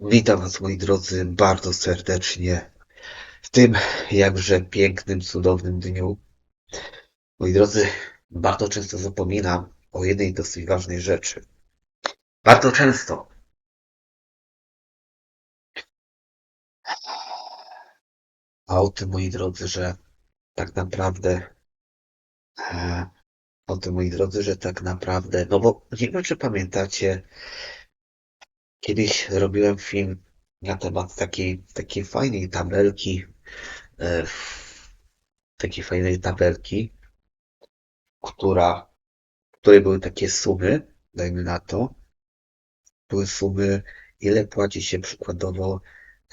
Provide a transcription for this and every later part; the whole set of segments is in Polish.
Witam Was, moi drodzy, bardzo serdecznie w tym jakże pięknym, cudownym dniu. Moi drodzy, bardzo często zapominam o jednej dosyć ważnej rzeczy. Bardzo często. A o tym, moi drodzy, że tak naprawdę, e, o tym, moi drodzy, że tak naprawdę, no bo nie wiem, czy pamiętacie, Kiedyś robiłem film na temat takiej, takiej fajnej tabelki, e, takiej fajnej tabelki, która, w której były takie sumy, dajmy na to, były sumy, ile płaci się przykładowo,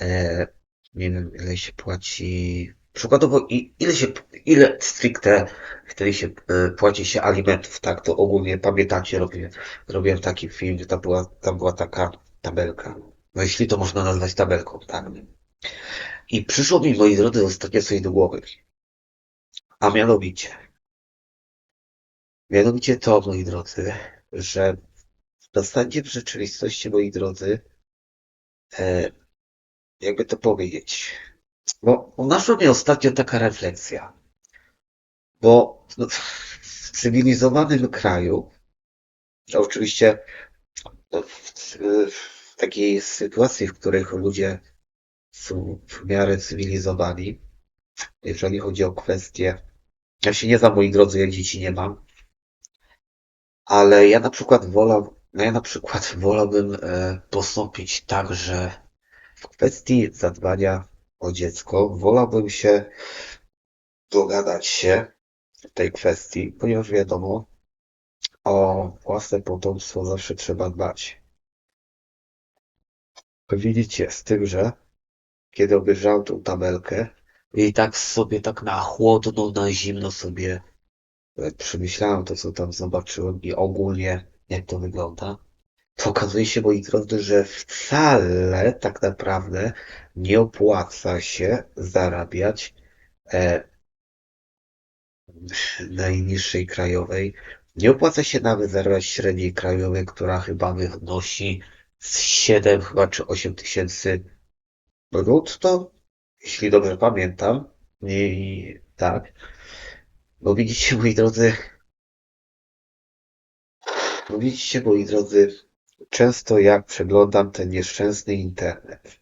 e, nie wiem, ile się płaci, przykładowo i, ile się, ile stricte wtedy się e, płaci się alimentów, tak, to ogólnie pamiętacie, robię, robiłem taki film, gdzie tam była, tam była taka tabelka. No jeśli to można nazwać tabelką, tak. I przyszło mi, moi drodzy, ostatnio coś do głowy. A mianowicie, mianowicie to, moi drodzy, że w zasadzie w rzeczywistości, moi drodzy, e, jakby to powiedzieć, bo naszła mnie ostatnio taka refleksja, bo no, w cywilizowanym kraju, oczywiście no, w, w takiej sytuacji, w której ludzie są w miarę cywilizowani, jeżeli chodzi o kwestie. Ja się nie znam, moi drodzy, jak dzieci nie mam, ale ja na przykład wolał, no ja na przykład wolałbym e, postąpić tak, że w kwestii zadbania o dziecko wolałbym się dogadać się w tej kwestii, ponieważ wiadomo, o własne potomstwo zawsze trzeba dbać. Widzicie, z tym, że kiedy obejrzałem tą tabelkę i tak sobie tak na chłodno, na zimno sobie e, przemyślałem to, co tam zobaczyłem i ogólnie jak to wygląda, to okazuje się, moi drodzy, że wcale tak naprawdę nie opłaca się zarabiać e, najniższej krajowej. Nie opłaca się nawet zarabiać średniej krajowej, która chyba wynosi z 7 chyba czy 8 tysięcy brutto, jeśli dobrze pamiętam. I tak. Bo widzicie, moi drodzy, bo widzicie, moi drodzy, często jak przeglądam ten nieszczęsny internet,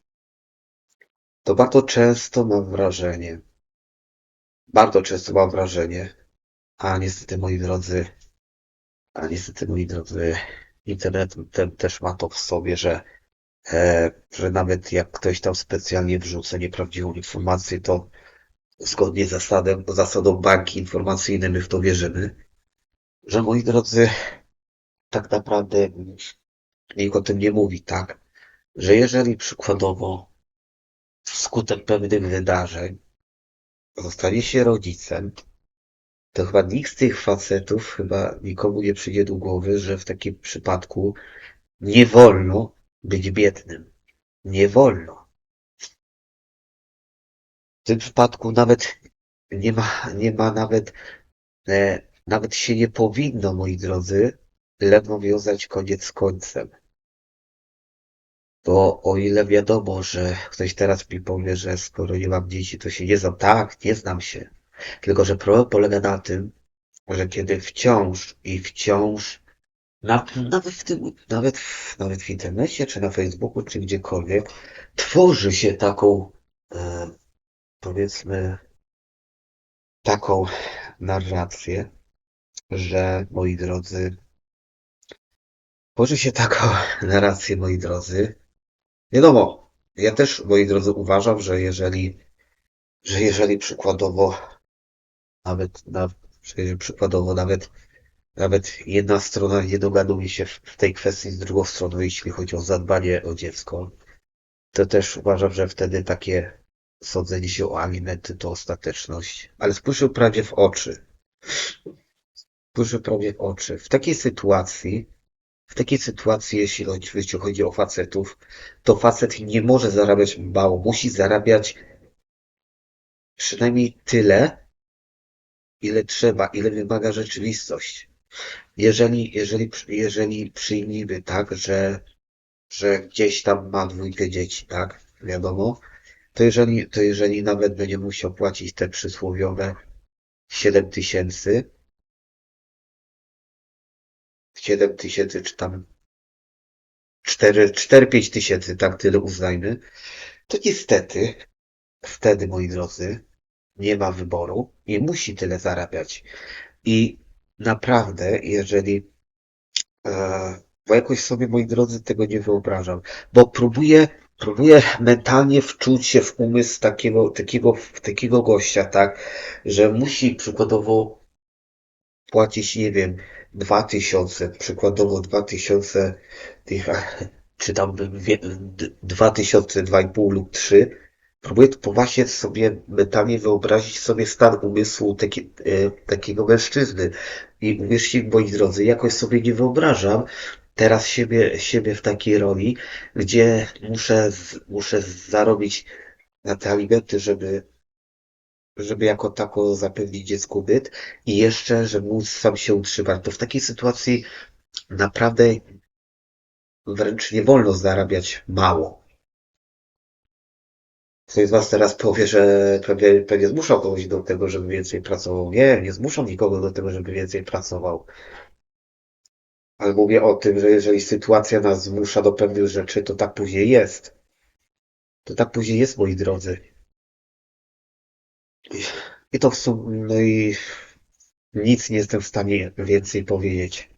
to bardzo często mam wrażenie, bardzo często mam wrażenie, a niestety, moi drodzy, a niestety, moi drodzy, internet ten też ma to w sobie, że, e, że nawet jak ktoś tam specjalnie wrzuca nieprawdziwą informację, to zgodnie z zasadem, zasadą banki informacyjnej my w to wierzymy, że moi drodzy, tak naprawdę nikt o tym nie mówi, tak? Że jeżeli przykładowo wskutek pewnych wydarzeń zostanie się rodzicem, to chyba nikt z tych facetów, chyba nikomu nie przyjdzie do głowy, że w takim przypadku nie wolno być biednym. Nie wolno. W tym przypadku nawet nie ma, nie ma nawet, e, nawet się nie powinno, moi drodzy, ledwo wiązać koniec z końcem. Bo o ile wiadomo, że ktoś teraz mi powie, że skoro nie mam dzieci, to się nie znam. Tak, nie znam się. Tylko, że problem polega na tym, że kiedy wciąż i wciąż, na, nawet w tym, nawet, w- nawet w internecie, czy na Facebooku, czy gdziekolwiek, tworzy się taką, e, powiedzmy, taką narrację, że, moi drodzy, tworzy się taką narrację, moi drodzy. Wiadomo, ja też, moi drodzy, uważam, że jeżeli, że jeżeli przykładowo, nawet, na, przykładowo nawet, nawet jedna strona nie dogaduje się w, tej kwestii z drugą stroną, jeśli chodzi o zadbanie o dziecko, to też uważam, że wtedy takie sądzenie się o alimenty to ostateczność. Ale spójrzmy prawdzie w oczy. Spójrzmy prawdzie w oczy. W takiej sytuacji, w takiej sytuacji, jeśli chodzi o facetów, to facet nie może zarabiać mało. Musi zarabiać przynajmniej tyle, ile trzeba, ile wymaga rzeczywistość. Jeżeli, jeżeli, jeżeli przyjmijmy tak, że że gdzieś tam ma dwójkę dzieci, tak? Wiadomo. To jeżeli, to jeżeli nawet będzie musiał płacić te przysłowiowe 7 tysięcy, 7 tysięcy, czy tam 4-5 tysięcy, tak tyle uznajmy, to niestety wtedy, moi drodzy, nie ma wyboru i musi tyle zarabiać. I naprawdę, jeżeli e, bo jakoś sobie, moi drodzy, tego nie wyobrażam, bo próbuję, próbuję mentalnie wczuć się w umysł takiego, takiego, takiego gościa, tak, że musi przykładowo płacić, nie wiem, dwa tysiące, przykładowo dwa tysiące tych, czy tam wie- d- dwa tysiące, dwa i pół lub trzy. Próbuję to właśnie sobie mentalnie wyobrazić sobie stan umysłu taki, e, takiego mężczyzny. I uwierzcie, moi drodzy, jakoś sobie nie wyobrażam teraz siebie, siebie w takiej roli, gdzie muszę, muszę zarobić na te alimenty, żeby, żeby jako tako zapewnić dziecku byt i jeszcze, żeby móc sam się utrzymać. To w takiej sytuacji naprawdę wręcz nie wolno zarabiać mało. Ktoś z Was teraz powie, że pewnie, pewnie zmuszał kogoś do tego, żeby więcej pracował. Nie, nie zmuszam nikogo do tego, żeby więcej pracował. Ale mówię o tym, że jeżeli sytuacja nas zmusza do pewnych rzeczy, to tak później jest. To tak później jest, moi drodzy. I to w sumie, no i nic nie jestem w stanie więcej powiedzieć.